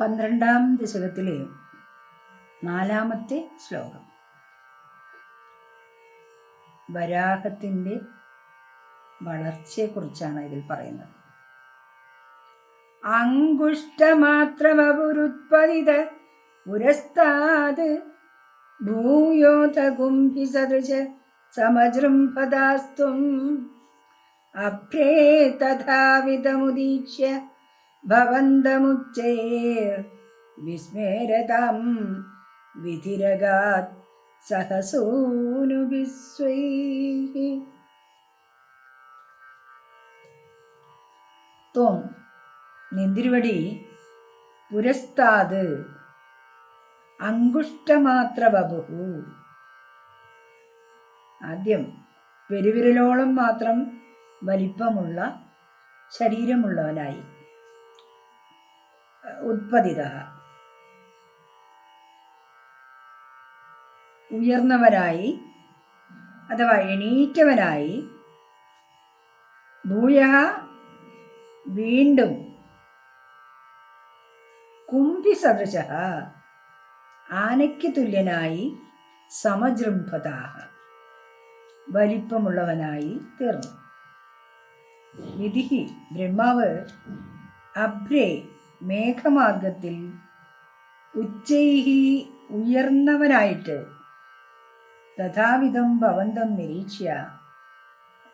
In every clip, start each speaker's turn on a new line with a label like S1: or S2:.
S1: പന്ത്രണ്ടാം ദശകത്തിലെ നാലാമത്തെ ശ്ലോകം. വരാഹത്തിന്റെ വളർച്ചയെക്കുറിച്ചാണ് ഇതിൽ പറയുന്നത്. അങ്കുഷ്ടമാത്രമപുരുത്പതിത പുരസ്താത് ഭൂയോതകുംഭി സദൃശ സമജൃംഭദാസ്തും അഭ്രേ തഥാവിധമുദീക്ഷ്യ ഭവന്തമുച്ചൈർ വിസ്മേരതാം വിധിരഗാത് സഹസൂനുവിസ്വൈः ത്വം നിന്തിരുവടി പുരസ്താത് അങ്കുഷ്ടമാത്ര ബബുഹു ആദ്യം പെരുവിരലോളം മാത്രം വലിപ്പമുള്ള ശരീരമുള്ളവനായി. ഉത്പതിത. ഉയർന്നവരായി അഥവാ എണീറ്റവരായി ഭൂയ വീണ്ടും കുംഭി സദൃശ ആനയ്ക്ക് തുല്യനായി സമജൃംഭത. വലിപ്പമുള്ളവനായി തീർന്നു. വിധി ബ്രഹ്മാവ് അഭ്രേ മേഘമാർഗത്തിൽ ഉച്ചൈഹി ഉയർന്നവനായിട്ട് തഥാവിധം ഭവന്തം നിരീക്ഷ്യ.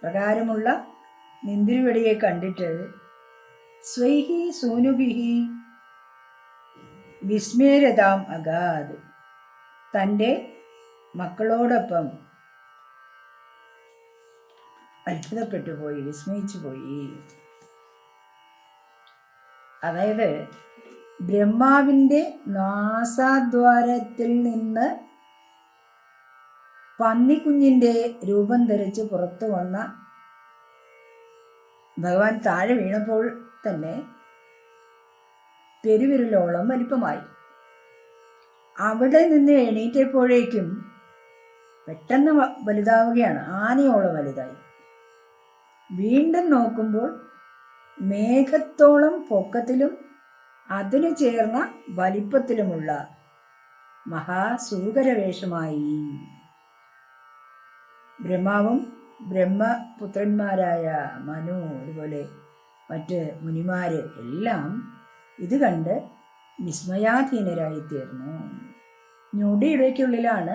S1: പ്രകാരമുള്ള നിന്തിരുവടിയെ കണ്ടിട്ട് സ്വൈഹി സൂനുഭിഹി വിസ്മേരതാം അഗാത് തന്റെ മക്കളോടൊപ്പം അത്ഭുതപ്പെട്ടു പോയി വിസ്മയിച്ചു പോയി. അതായത് ബ്രഹ്മാവിന്റെ നാസാദ്വാരത്തിൽ നിന്ന് പന്നിക്കുഞ്ഞിന്റെ രൂപം ധരിച്ച് പുറത്തു വന്ന ഭഗവാൻ താഴെ വീണപ്പോൾ തന്നെ പെരുവിരലോളം വലിപ്പമായി. അവിടെ നിന്ന് എണീറ്റപ്പോഴേക്കും പെട്ടെന്ന് വലുതാവുകയാണ്. ആനയോളം വലുതായി. വീണ്ടും നോക്കുമ്പോൾ മേഘത്തോളം പൊക്കത്തിലും അതിനു ചേർന്ന വലിപ്പത്തിലുമുള്ള മഹാസൂകരവേഷമായി ബ്രഹ്മാവും ബ്രഹ്മപുത്രന്മാരായ മനു അതുപോലെ മറ്റ് മുനിമാര് എല്ലാം ഇത് കണ്ട് വിസ്മയാധീനരായിത്തീർന്നു. ഞൊടിയിടയ്ക്കുള്ളിലാണ്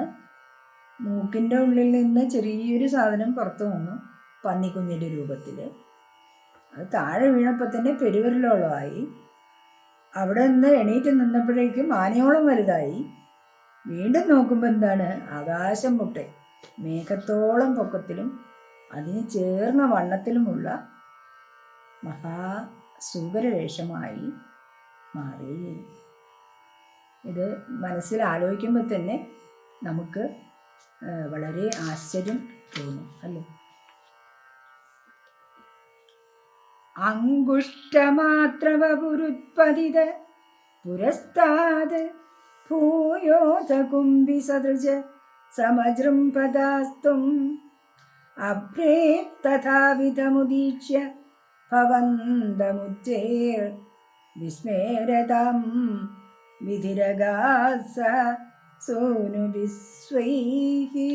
S1: മൂക്കിന്റെ ഉള്ളിൽ നിന്ന് ചെറിയൊരു സാധനം പുറത്തു വന്നു പന്നിക്കുഞ്ഞിന്റെ രൂപത്തിൽ അത് താഴെ വീണപ്പോൾ തന്നെ പെരുവിരലോളമായി. അവിടെ നിന്ന് എണീറ്റ് നിന്നപ്പോഴേക്കും ആനയോളം വലുതായി. വീണ്ടും നോക്കുമ്പോൾ എന്താണ്? ആകാശം മുട്ടെ മേഘത്തോളം പൊക്കത്തിലും അതിന് ചേർന്ന വണ്ണത്തിലുമുള്ള മഹാസുന്ദരവേഷമായി മാറി. ഇത് മനസ്സിൽ ആലോചിക്കുമ്പോൾ തന്നെ നമുക്ക് വളരെ ആശ്ചര്യം തോന്നും അല്ലേ? അങ്കുഷ്ടമാത്രവപുരുത്പതിത പുരസ്താത് ഭൂയോധ കുംഭി സദൃശ സമജൃംപദാസ്തും അഭ്രേ തഥാവിധമുദീക്ഷ്യ ഭവന്തമുച്ചേർ വിസ്മേരതം വിധിരഗാസ സോനു വിസ്വൈഹി